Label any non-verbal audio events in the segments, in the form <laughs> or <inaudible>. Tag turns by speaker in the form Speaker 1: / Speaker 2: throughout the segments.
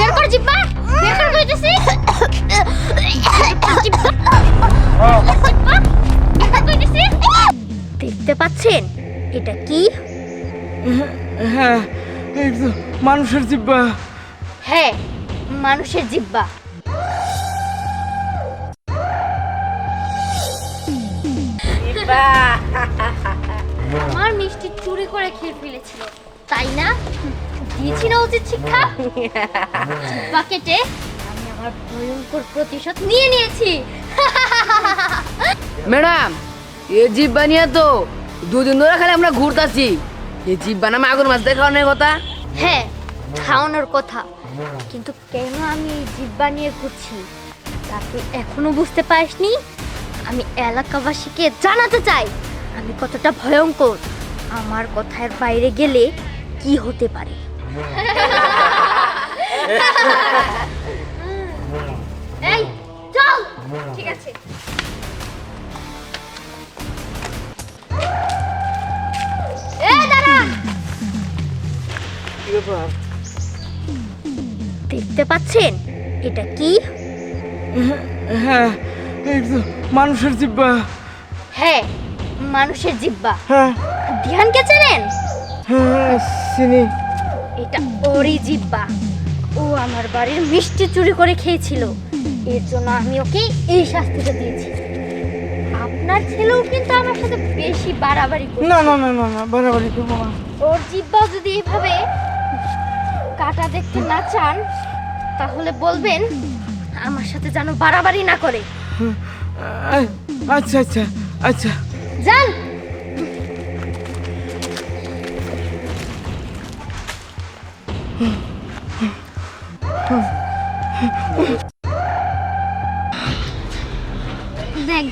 Speaker 1: বের কর জিব্বা বের কর কইতেছি। দেখতে পাচ্ছেন? এটা কি?
Speaker 2: হ্যাঁ মানুষের জিব্বা।
Speaker 1: হ্যাঁ মানুষের জিব্বা। আমার মিষ্টি চুরি করে খেয়ে ফেলেছিল তাই না? দিয়েছি না <laughs> উচিত শিক্ষা জিব্বা কেটে আমি আমার ভয়ঙ্কর প্রতিশোধ নিয়ে নিয়েছি।
Speaker 3: ম্যাডাম এ জিপ বানিয়ে তো দুদিন ধরে খালি আমরা ঘুরতাছি। এই জিপ বানামে আগুন মাছ দেখানোর কথা?
Speaker 1: হ্যাঁ খাওয়ানোর কথা। কিন্তু কেন আমি এই জিব্বা নিয়ে ঘুরছি? তা তুই এখনও বুঝতে পারিসনি। আমি এলাকাবাসীকে জানাতে চাই। আমি কতটা ভয়ঙ্কর। আমার কথার বাইরে গেলে কি হতে পারে? এই চল ঠিক আছে এই দাঁড়া
Speaker 2: কি ব্যাপার
Speaker 1: দেখতে পাচ্ছেন? এটা কি?
Speaker 2: হ্যাঁ মানুষের জিব্বা।
Speaker 1: হ্যাঁ মানুষের জিব্বা।
Speaker 2: হ্যাঁ।
Speaker 1: ধ্যানকে চেনেন?
Speaker 2: হ্যাঁ চিনি।
Speaker 1: এটা ওরই জিব্বা। ও আমার বাড়ির মিষ্টি চুরি করে খেয়েছিল। এর জন্য আমি ওকে এই শাস্তিটা দিয়েছি। আপনার ছেলেও কিন্তু আমার সাথে বেশি বাড়াবাড়ি করে
Speaker 2: না না না না না বাড়াবাড়ি করব না।
Speaker 1: ওর জিব্বা যদি এভাবে কাটা দেখতে না চান তাহলে বলবেন আমার সাথে যেন বাড়াবাড়ি না করে।
Speaker 2: আচ্ছা আচ্ছা আচ্ছা।
Speaker 1: যান!
Speaker 4: দেখ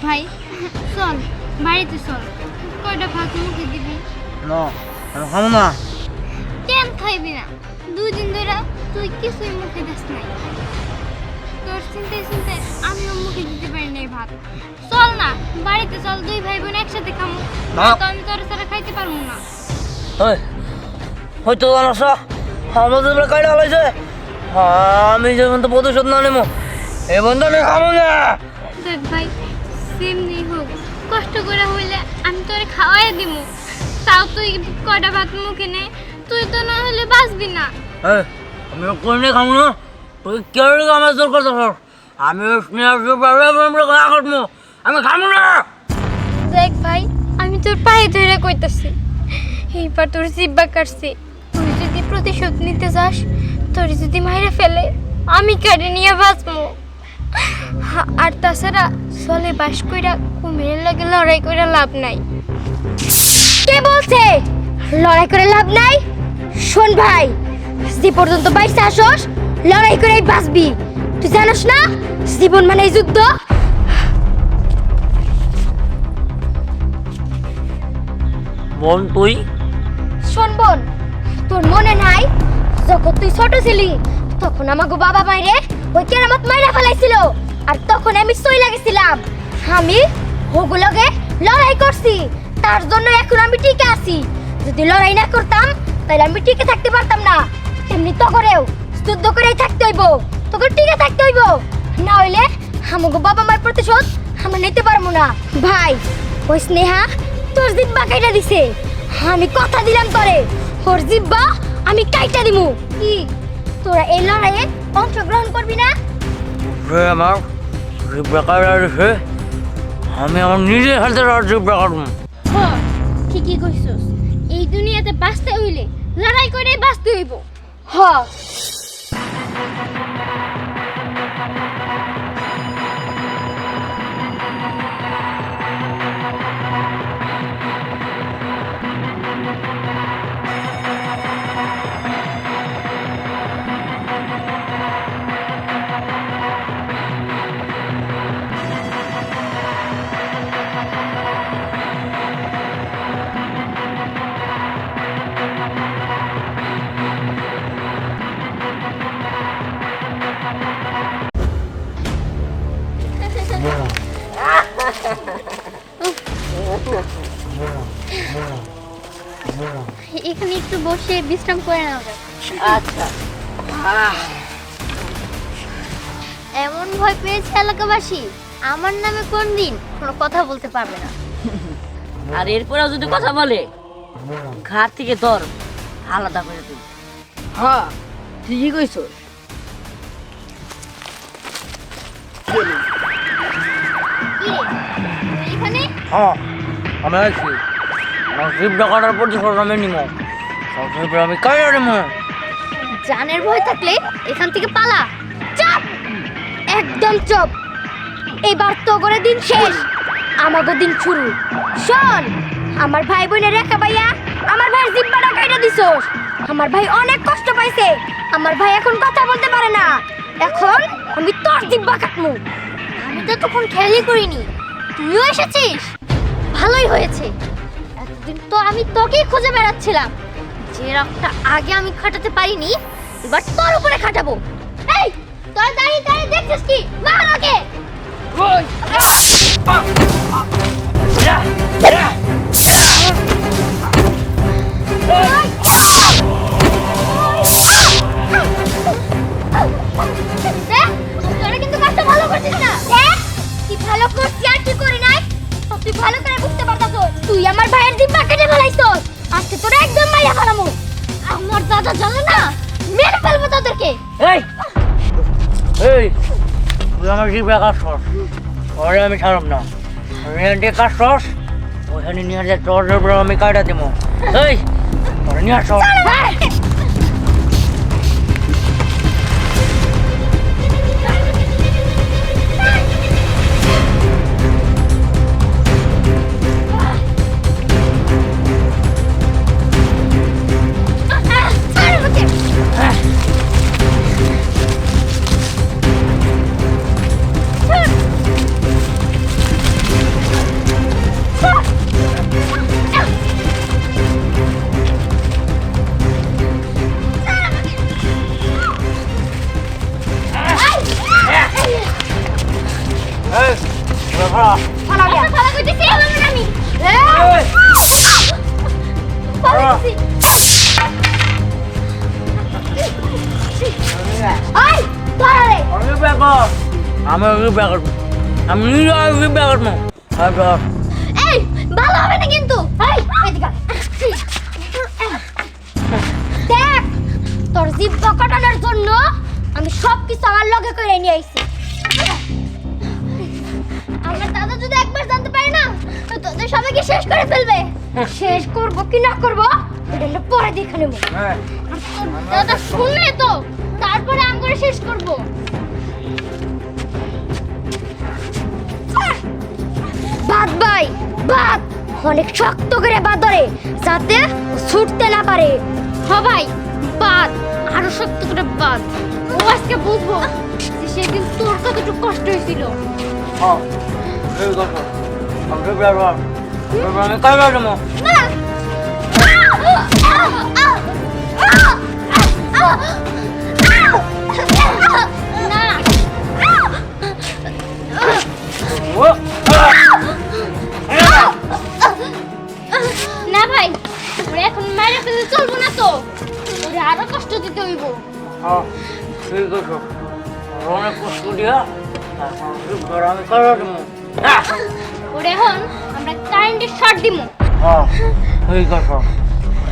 Speaker 4: ভাই চল বাড়িতে চল। কয়টা ভাত মুখে দিবি?
Speaker 2: না আমি খাব না।
Speaker 4: কেন খাইবি না? দুই দিন ধরে তুই কিছুই মুখে দিস নাই। তোর চিন্তায় চিন্তায় আমিও মুখে দিতে পারি নাই ভাত। চল না বাড়িতে চল দুই ভাই বোন একসাথে খামু। তো আমি তোর ছাড়া খাইতে পারব না।
Speaker 5: ওই হয়তো জানাস আমাদের উপরে কাইটা হলাইছে আমি বন্ধু প্রতিশোধ না নেব। এ বন্ধু আমি খাব না।
Speaker 4: দেখ ভাই সেমনি হোক। কষ্ট করে হইলে আমি তোরে খাওয়াই দিব তাও তুই কয়টা ভাত মুখে নে? তুই তো না হলে বাঁচবি না।
Speaker 5: আমি কোনে খাব না। তুই কেউ আমার জোর করতে পার। আমি আমি খাব না।
Speaker 4: দেখ ভাই আমি তোর পায়ে ধরে কইতাছি। এইবার তোর জিব্বা কাটছি। প্রতিশোধ নিতে যাস তোর যদি মাইরে ফেলে আমি কেড়ে নিয়ে বাঁচবো? আর তাছাড়া চলে বাস কইরা কুমিরের লাগে লড়াই কইরা লাভ নাই।
Speaker 1: কে বলছে? লড়াই করে লাভ নাই? শোন ভাই যে পর্যন্ত বাইসে আসস লড়াই করেই বাঁচবি। তুই জানোস না? জীবন মানে যুদ্ধ?
Speaker 5: বোন তুই?
Speaker 1: শোন বোন তোর মনে নাই? যখন তুই ছোট ছিলি, তখন আমাকে বাবা মাইরে ওই কেরামত মাইরা ফেলাইছিল। আর তখন আমি সই লাগেছিলাম আমি ওগুলোকে লড়াই করছি। তার জন্য এখন আমি টিকে আছি। যদি লড়াই না করতাম তাহলে আমি টিকে থাকতে পারতাম না। তেমনি তো করেও যুদ্ধ করেই থাকতে হইব। তোকে টিকে থাকতে হইব। না হইলে আমাকে বাবা মার প্রতিশোধ আমরা নিতে পারব না। ভাই, ওই স্নেহা তোর দিন কাইটা দিছে। আমি কথা দিলাম তোরে জিব্বা আমি কাইটা দিমু। কি? তোরা এই লড়াইয়ে অংশগ্রহণ করবি না?
Speaker 5: সে আমার জিব্বা কাটা দিছে আমি আমার নিজের হাতে আর জিব্বা কাটবো।
Speaker 4: ঠিকই কইছস। এই দুনিয়াতে বাঁচতে হইলে লড়াই করে বাঁচতে হইব।
Speaker 1: হ।
Speaker 4: এখানে একটু বসে বিশ্রাম করে নেওয়া যায়
Speaker 3: আচ্ছা
Speaker 1: এমন ভয় পেয়েছে এলাকাবাসী? আমার নামে কোন দিন কোনো কথা বলতে পারবে না।
Speaker 5: আর এরপরেও যদি কথা বলে ঘাট থেকে তোর আলাদা করে তুই
Speaker 3: হ্যাঁ ঠিকই কইছো।
Speaker 1: এখানে?
Speaker 5: হ্যাঁ আমি আছি। জিপ ডাকাটার প্রতিশোধ আমি নিব সবসময় আমি কাজ নিব
Speaker 1: জানের ভয় থাকলে এখান থেকে পালা। চাপ! একদম চুপ! এবার তো করে দিন শেষ। আমাগো দিন শুরু। শোন, আমার ভাই বোনের রেখা ভাইয়া আমার ভাইয়ের জিব্বাটা কাইটা দিছোস। আমার ভাই অনেক কষ্ট পাইছে। আমার ভাই এখন কথা বলতে পারে না। এখন আমি তোর জিব্বা কাটমু। আমি তো তখন খেয়ালই করিনি। তুইও এসেছিস? ভালোই হয়েছে। এতদিন তো আমি তোকেই খুঁজে বেড়াচ্ছিলাম। যে রকটা আগে আমি খাটাতে পারিনি, এবার তোর উপরে খাটাবো। এই, তোর দাঁড়িয়ে দাঁড়িয়ে দেখছিস কি? মার আগে দাদা জানে না মেরে ফেলব তাদেরকে।
Speaker 5: এই এই তুই আমার কি কাজ কর ওরে আমি ছাড়ব না। রেন্টে কাজ সস ওখানে নিয়ে যে তোর আমি কাটা দেবো। এই ওরে নিয়ে আসো।
Speaker 1: আমি। এই! ফালা কইতেছি। এই, ধরা রে।
Speaker 5: আমি ব্যাকর আমি ওই ব্যাকর আমি নিজে ওই ব্যাকর না তারপর
Speaker 1: এই, ভালো হবে না কিন্তু এই, এদিকে আয়। দেখ তোর জিব্বা কাটানোর জন্য আমি সব কিছু আমার লগে করে নিয়ে আইছি তো সবাইকে শেষ করে ফেলবে। শেষ করব কি না করব এটা আমরা পরে দেখে নেব।
Speaker 5: হ্যাঁ।
Speaker 1: দাদা শুনলে তো তারপরে আম করে শেষ করব। বাদ ভাই বাদ। অনেক শক্ত করে বাদ ধরে যাতে ছুটতে না পারে। সবাই বাদ। আরও শক্ত করে বাদ। ও আজকে বুঝব যে সেদিন তোর কতটুকু কষ্ট হয়েছিল।
Speaker 5: হ্যাঁ
Speaker 1: না ভাই, ওরে এখন মাইরে ফেলে চলবো না তো। ওরে আরও কষ্ট দিতে হইব।
Speaker 5: হ্যাঁ ঠিক আছে। অনেক কষ্ট দিয়া তারপর হ্যাঁ।
Speaker 1: ওরে এখন আমরা কারেন্টের শর্ট দিমু।
Speaker 5: হ্যাঁ ঠিক আছে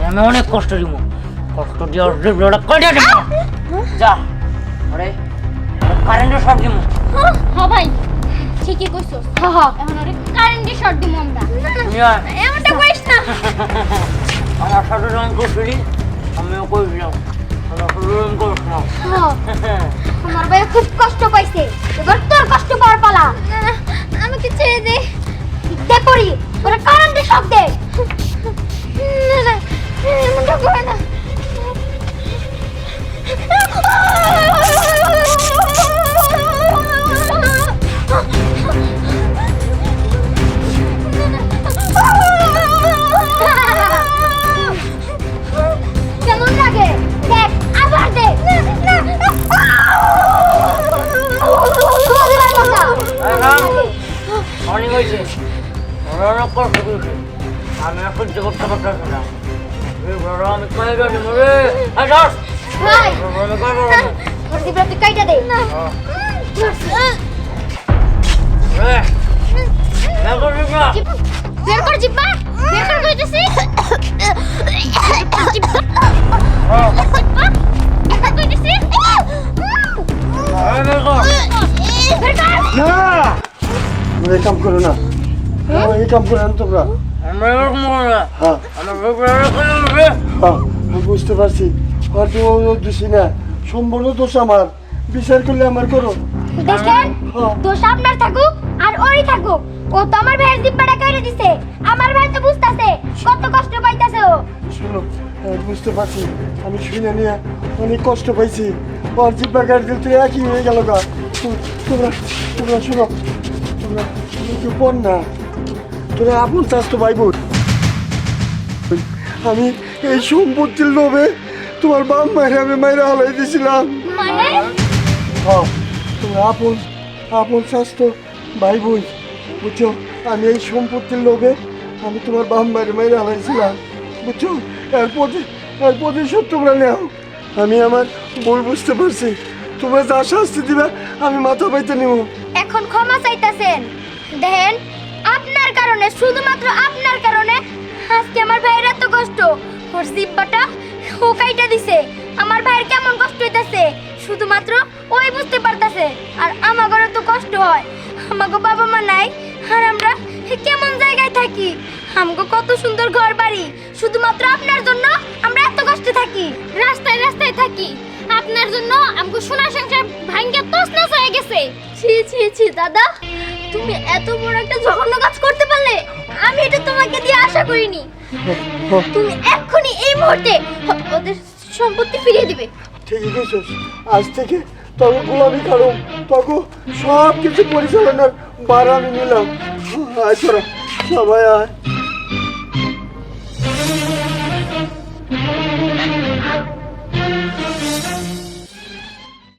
Speaker 5: আমি অনেক কষ্ট দিব কষ্ট দিয়ে জিব্রাটা কেটে দেবো যা আরে কারেন্টের সব দিব
Speaker 1: হ ভাই ঠিকই কইছস হ হ এখন ওরে কারেন্টের শর্ট দিমু আমরা। এমনটা কইস <laughs> না।
Speaker 5: আমার সাথে যখন করছিলি আমিও না।
Speaker 1: আমার ভাই খুব কষ্ট পাইছে। এবার তোর কষ্ট পাওয়ার পালা। আমাকে ছেড়ে দে। দে পড়ি ওরা কারণ দে সব দে না না এমনটা করে না ভাই। ওর দিবরা তুই কাইটা দে।
Speaker 5: হ্যাঁ। বের কর জিব্বা।
Speaker 1: বের কর বের কইতেছি।
Speaker 5: হ্যাঁ,
Speaker 1: বের
Speaker 5: বের।
Speaker 1: বের
Speaker 6: না। এই কাম করো না। এই কাম করো না তোমরা। হ্যাঁ। হ্যাঁ আমি বুঝতে পারছি। আর তুমি দোষী না। সম্পূর্ণ দোষ আমার। বিচার করলে আমার করো।
Speaker 1: দেখেন
Speaker 6: হ্যাঁ।
Speaker 1: দোষ আপনার থাকুক আর ওরই থাকুক। ও তো আমার ভাইয়ের জিব্বাটা কেড়ে দিছে। আমার ভাই তো বুঝতাছে। কত কষ্ট পাইতাছে ও।
Speaker 6: শোনো বুঝতে পারছি। আমি শুনে নিয়ে অনেক কষ্ট পাইছি। ওর জিব্বা কাট দিতে একই হয়ে গেল গা। তো- তোমরা তোমরা শোনো। তোমরা তুমি কি না। তোরা আপন চাস তো ভাই বোন আমি এই সম্পত্তির লোভে তোমার বাপ মায়ের আমি মায়েরা হালাই দিয়েছিলাম
Speaker 1: মানে?
Speaker 6: হ্যাঁ তোমরা আপন আপন স্বাস্থ্য ভাই বোন বুঝছ? আমি এই সম্পত্তির লোভে আমি তোমার বাম মায়ের মায়ের হারাইছিলাম বুঝছ? এর প্রতি এর প্রতিশোধ তোমরা নেও। আমি আমার ভুল বুঝতে পারছি। তোমরা যা শাস্তি দিবে আমি মাথা পাইতে নেব।
Speaker 1: এখন ক্ষমা চাইতাছেন। দেখেন কারণে, শুধুমাত্র আপনার কারণে। আজকে আমার ভাইয়ের এত কষ্ট। ওর জিব্বাটা ও কাইটা দিছে। আমার ভাইয়ের কেমন কষ্ট হইতাছে? শুধুমাত্র ওই বুঝতে পারতাছে। আর আমাগরও তো কষ্ট হয়। আমাগো বাবা মা নাই। আর আমরা কেমন জায়গায় থাকি? আমগো কত সুন্দর ঘর বাড়ি শুধুমাত্র আপনার জন্য আমরা এত কষ্টে থাকি। রাস্তায় রাস্তায় থাকি। আপনার জন্য আমগো সোনার সংসার ভাঙ্গে তছনছ হয়ে গেছে। ছি ছি ছি, দাদা। তুমি এত বড় একটা জঘন্য কাজ করতে পারলে, আমি এটা তোমাকে দিয়ে আশা করিনি। তুমি এক্ষুনি এই মুহূর্তে ওদের সম্পত্তি ফিরিয়ে দিবে।
Speaker 6: ঠিকই কইছস। আজ থেকে তখন গোলামি কারও। তখন সব কিছু পরিচালনার বার আমি নিলাম। আয় সবাই আয়।